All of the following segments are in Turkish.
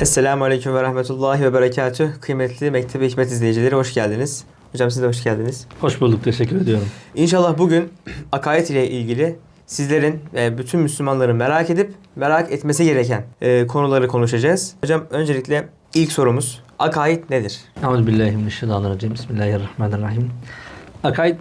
Esselamu Aleyküm ve Rahmetullahi ve Berekatüh. Kıymetli Mektebi Hikmet izleyicileri hoş geldiniz. Hocam siz de hoş geldiniz. Hoş bulduk, teşekkür ediyorum. İnşallah bugün akaid ile ilgili sizlerin ve bütün Müslümanların merak edip merak etmesi gereken e, konuları konuşacağız. Hocam öncelikle ilk sorumuz akaid nedir? Euzubillahimineşşeytanirracim. Bismillahirrahmanirrahim. Akaid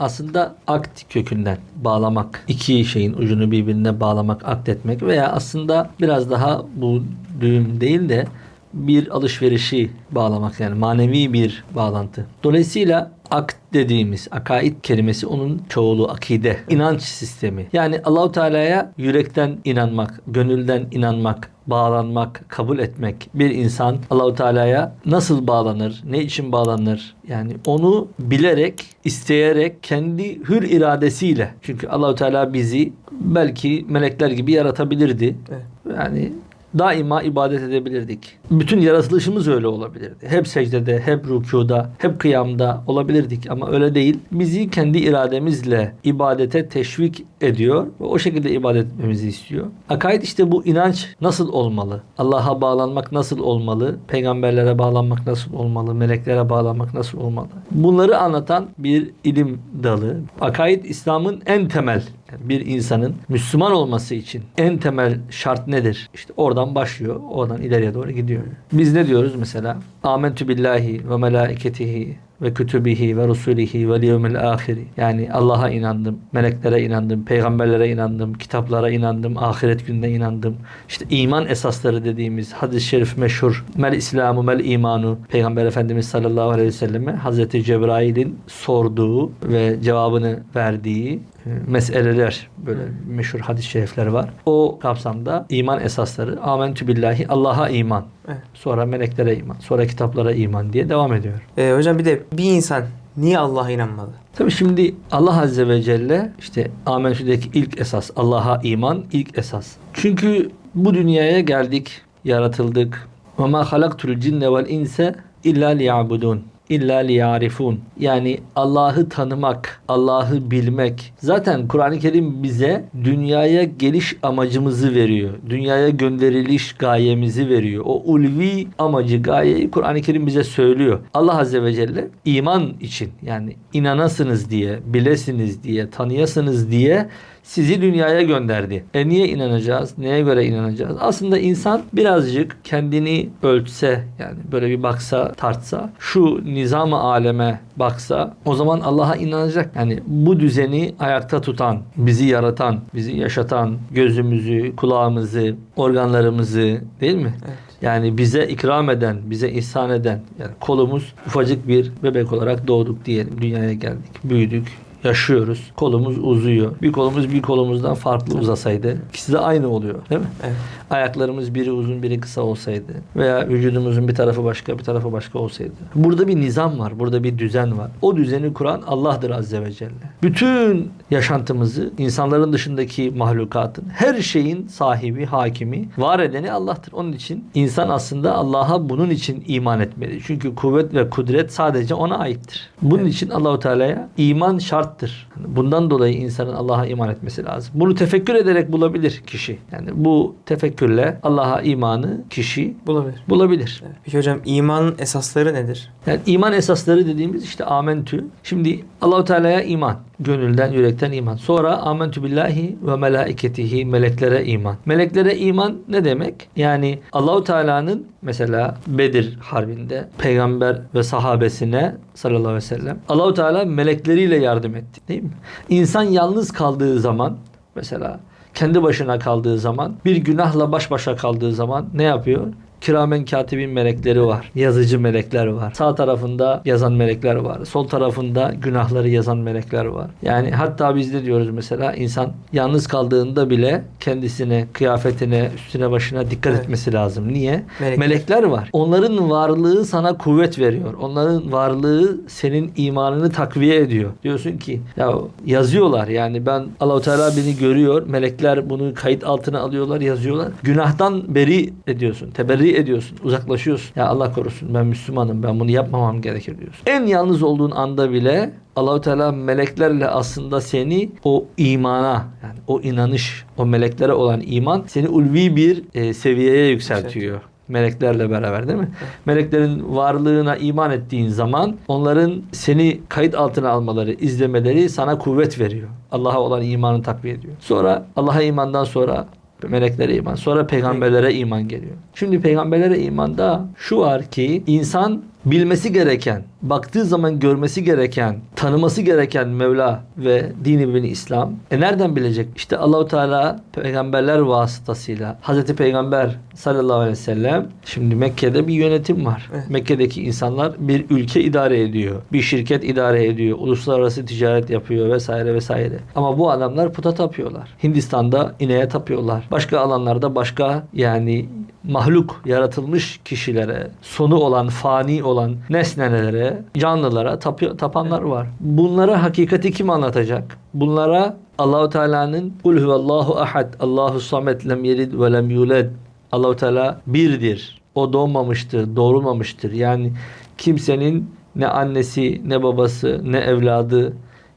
aslında akt kökünden bağlamak, iki şeyin ucunu birbirine bağlamak, akdetmek veya aslında biraz daha bu düğüm değil de bir alışverişi bağlamak yani manevi bir bağlantı. Dolayısıyla akt dediğimiz akaid kelimesi onun çoğulu akide, inanç sistemi. Yani Allahu Teala'ya yürekten inanmak, gönülden inanmak, bağlanmak, kabul etmek. Bir insan Allahu Teala'ya nasıl bağlanır, ne için bağlanır? Yani onu bilerek, isteyerek, kendi hür iradesiyle. Çünkü Allahu Teala bizi belki melekler gibi yaratabilirdi. Evet. Yani daima ibadet edebilirdik. Bütün yaratılışımız öyle olabilirdi. Hep secdede, hep rükuda, hep kıyamda olabilirdik ama öyle değil. Bizi kendi irademizle ibadete teşvik ediyor ve o şekilde ibadet etmemizi istiyor. Akaid işte bu inanç nasıl olmalı? Allah'a bağlanmak nasıl olmalı? Peygamberlere bağlanmak nasıl olmalı? Meleklere bağlanmak nasıl olmalı? Bunları anlatan bir ilim dalı. Akaid İslam'ın en temel bir insanın Müslüman olması için en temel şart nedir? İşte oradan başlıyor. Oradan ileriye doğru gidiyor. Biz ne diyoruz mesela? Amentü billahi ve melaiketihi ve kütübihi ve rusulihi ve yevmil ahiri. Yani Allah'a inandım, meleklere inandım, peygamberlere inandım, kitaplara inandım, ahiret gününe inandım. İşte iman esasları dediğimiz hadis-i şerif meşhur. Mel İslamu mel imanu. Peygamber Efendimiz sallallahu aleyhi ve selleme Hazreti Cebrail'in sorduğu ve cevabını verdiği meseleler böyle meşhur hadis-i şerifler var. O kapsamda iman esasları amentü billahi Allah'a iman. Evet. Sonra meleklere iman, sonra kitaplara iman diye devam ediyor. E, hocam bir de bir insan niye Allah'a inanmalı? Tabii şimdi Allah Azze ve Celle işte Amentü'deki ilk esas Allah'a iman ilk esas. Çünkü bu dünyaya geldik, yaratıldık. Ve ma halaktul cinne vel inse illa liyabudun. İlla liyarifun. Yani Allah'ı tanımak, Allah'ı bilmek. Zaten Kur'an-ı Kerim bize dünyaya geliş amacımızı veriyor. Dünyaya gönderiliş gayemizi veriyor. O ulvi amacı, gayeyi Kur'an-ı Kerim bize söylüyor. Allah Azze ve Celle iman için yani inanasınız diye, bilesiniz diye, tanıyasınız diye sizi dünyaya gönderdi. E niye inanacağız? Neye göre inanacağız? Aslında insan birazcık kendini ölçse yani böyle bir baksa tartsa şu nizam-ı aleme baksa o zaman Allah'a inanacak. Yani bu düzeni ayakta tutan, bizi yaratan, bizi yaşatan, gözümüzü, kulağımızı, organlarımızı değil mi? Evet. Yani bize ikram eden, bize ihsan eden yani kolumuz ufacık bir bebek olarak doğduk diyelim. Dünyaya geldik, büyüdük, yaşıyoruz. Kolumuz uzuyor. Bir kolumuz bir kolumuzdan farklı uzasaydı ikisi de aynı oluyor değil mi? Evet. Ayaklarımız biri uzun biri kısa olsaydı veya vücudumuzun bir tarafı başka bir tarafı başka olsaydı. Burada bir nizam var. Burada bir düzen var. O düzeni kuran Allah'dır Azze ve Celle. Bütün yaşantımızı insanların dışındaki mahlukatın her şeyin sahibi, hakimi, var edeni Allah'tır. Onun için insan aslında Allah'a bunun için iman etmeli. Çünkü kuvvet ve kudret sadece ona aittir. Bunun Evet. için Allahu Teala'ya iman şarttır. Bundan dolayı insanın Allah'a iman etmesi lazım. Bunu tefekkür ederek bulabilir kişi. Yani bu tefekkürle Allah'a imanı kişi Bulabilir. bulabilir. Evet. Peki hocam imanın esasları nedir? Yani iman esasları dediğimiz işte amentü. Şimdi Allahu Teala'ya iman. Gönülden, yürekten iman. Sonra amentü billahi ve melaiketihi meleklere iman. Meleklere iman ne demek? Yani Allahu Teala'nın mesela Bedir harbinde peygamber ve sahabesine sallallahu aleyhi ve sellem Allahu Teala melekleriyle yardım etti, değil mi? İnsan yalnız kaldığı zaman mesela kendi başına kaldığı zaman bir günahla baş başa kaldığı zaman ne yapıyor? Kiramen katibin melekleri var. Yazıcı melekler var. Sağ tarafında yazan melekler var. Sol tarafında günahları yazan melekler var. Yani hatta biz de diyoruz mesela insan yalnız kaldığında bile kendisine, kıyafetine, üstüne başına dikkat Evet. etmesi lazım. Niye? Melekler. Melekler var. Onların varlığı sana kuvvet veriyor. Onların varlığı senin imanını takviye ediyor. Diyorsun ki ya yazıyorlar yani ben Allahu Teala beni görüyor. Melekler bunu kayıt altına alıyorlar, yazıyorlar. Günahtan beri ediyorsun. Teberri ediyorsun. Uzaklaşıyorsun. Ya Allah korusun ben Müslümanım. Ben bunu yapmamam gerekir diyorsun. En yalnız olduğun anda bile Allahu Teala meleklerle aslında seni o imana yani o inanış, o meleklere olan iman seni ulvi bir e, seviyeye yükseltiyor. Meleklerle beraber değil mi? Meleklerin varlığına iman ettiğin zaman onların seni kayıt altına almaları, izlemeleri sana kuvvet veriyor. Allah'a olan imanı takviye ediyor. Sonra Allah'a imandan sonra meleklere iman, sonra peygamberlere iman geliyor. Şimdi peygamberlere imanda şu var ki insan bilmesi gereken, baktığı zaman görmesi gereken, tanıması gereken Mevla ve dini beni İslam. E nereden bilecek? İşte Allahu Teala peygamberler vasıtasıyla Hazreti Peygamber sallallahu aleyhi ve sellem şimdi Mekke'de bir yönetim var. Evet. Mekke'deki insanlar bir ülke idare ediyor. Bir şirket idare ediyor. Uluslararası ticaret yapıyor vesaire vesaire. Ama bu adamlar puta tapıyorlar. Hindistan'da ineğe tapıyorlar. Başka alanlarda başka yani mahluk yaratılmış kişilere, sonu olan, fani olan nesnelere, canlılara tapıyor, tapanlar var. Bunlara hakikati kim anlatacak? Bunlara Allahu Teala'nın Kul huvallahu ahad, Allahu samet, lem yelid ve lem yulad. Allahu Teala birdir. O doğmamıştır, doğrulmamıştır. Yani kimsenin ne annesi, ne babası, ne evladı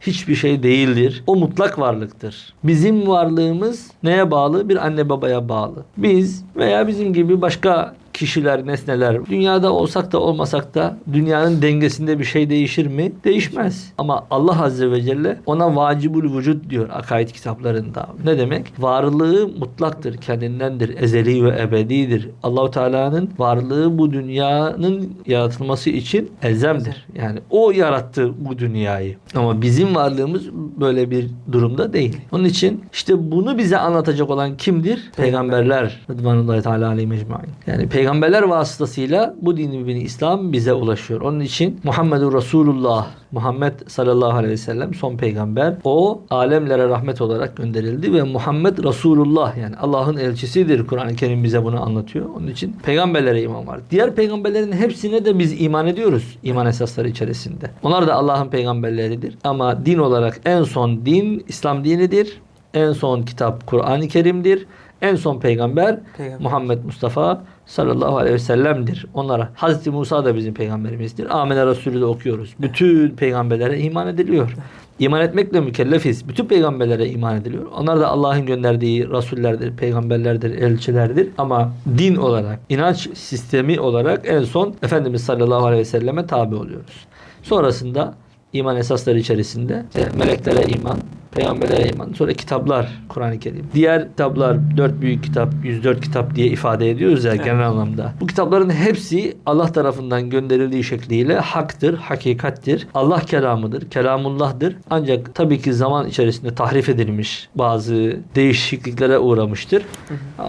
hiçbir şey değildir. O mutlak varlıktır. Bizim varlığımız neye bağlı? Bir anne babaya bağlı. Biz veya bizim gibi başka kişiler, nesneler dünyada olsak da olmasak da dünyanın dengesinde bir şey değişir mi? Değişmez. Ama Allah Azze ve Celle ona vacibul vücut diyor akaid kitaplarında. Ne demek? Varlığı mutlaktır, kendindendir, ezeli ve ebedidir. Allahu Teala'nın varlığı bu dünyanın yaratılması için elzemdir. Yani o yarattı bu dünyayı. Ama bizim varlığımız böyle bir durumda değil. Onun için işte bunu bize anlatacak olan kimdir? Peygamberler. Rıdvanullahi Teala aleyhi mecmain. Yani peygamberler vasıtasıyla bu dini mübini İslam bize ulaşıyor. Onun için Muhammedur Resulullah Muhammed sallallahu aleyhi ve sellem son peygamber. O alemlere rahmet olarak gönderildi ve Muhammed Resulullah yani Allah'ın elçisidir. Kur'an-ı Kerim bize bunu anlatıyor. Onun için peygamberlere iman var. Diğer peygamberlerin hepsine de biz iman ediyoruz. iman esasları içerisinde. Onlar da Allah'ın peygamberleridir. Ama din olarak en son din İslam dinidir. En son kitap Kur'an-ı Kerim'dir. En son peygamber Peygamber. Muhammed Mustafa sallallahu aleyhi ve sellem'dir. Onlara Hazreti Musa da bizim peygamberimizdir. Amine Resulü de okuyoruz. Bütün peygamberlere iman ediliyor. İman etmekle mükellefiz. Bütün peygamberlere iman ediliyor. Onlar da Allah'ın gönderdiği rasullerdir, peygamberlerdir, elçilerdir. Ama din olarak, inanç sistemi olarak en son Efendimiz sallallahu aleyhi ve selleme tabi oluyoruz. Sonrasında iman esasları içerisinde işte meleklere iman, peygamberlere iman, sonra kitaplar Kur'an-ı Kerim. Diğer kitaplar dört büyük kitap, 104 kitap diye ifade ediyoruz ya genel anlamda. Bu kitapların hepsi Allah tarafından gönderildiği şekliyle haktır, hakikattir. Allah kelamıdır, kelamullah'dır. Ancak tabii ki zaman içerisinde tahrif edilmiş, bazı değişikliklere uğramıştır.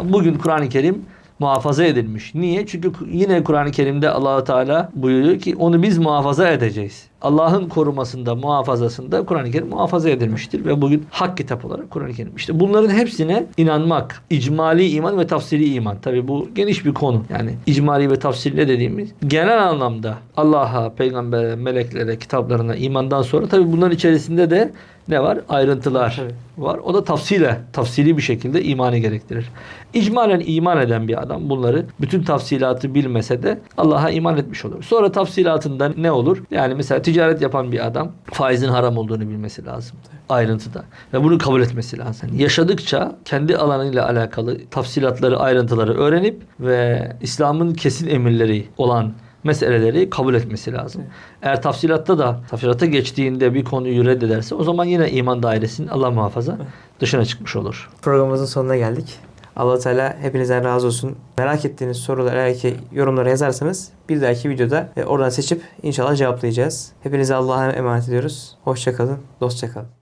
Bugün Kur'an-ı Kerim muhafaza edilmiş. Niye? Çünkü yine Kur'an-ı Kerim'de Allahu Teala buyuruyor ki onu biz muhafaza edeceğiz. Allah'ın korumasında, muhafazasında Kur'an-ı Kerim muhafaza edilmiştir ve bugün hak kitap olarak Kur'an-ı Kerim. İşte bunların hepsine inanmak, icmali iman ve tafsili iman. Tabi bu geniş bir konu. Yani icmali ve tafsili ne dediğimiz genel anlamda Allah'a, peygambere, meleklere, kitaplarına imandan sonra tabi bunların içerisinde de ne var? Ayrıntılar Tabii. var. O da tafsile, tafsili bir şekilde imanı gerektirir. İcmalen iman eden bir adam bunları bütün tafsilatı bilmese de Allah'a iman etmiş olur. Sonra tafsilatında ne olur? Yani mesela ticaret yapan bir adam faizin haram olduğunu bilmesi lazım. Ayrıntıda. Ve bunu kabul etmesi lazım. Yaşadıkça kendi alanıyla alakalı tafsilatları, ayrıntıları öğrenip ve İslam'ın kesin emirleri olan meseleleri kabul etmesi lazım. Eğer tafsilatta da tafsilata geçtiğinde bir konuyu reddederse o zaman yine iman dairesinin Allah muhafaza dışına çıkmış olur. Programımızın sonuna geldik. allah Teala hepinizden razı olsun. Merak ettiğiniz soruları eğer ki yorumlara yazarsanız bir dahaki videoda e, oradan seçip inşallah cevaplayacağız. Hepinize Allah'a emanet ediyoruz. Hoşçakalın, dostça kalın.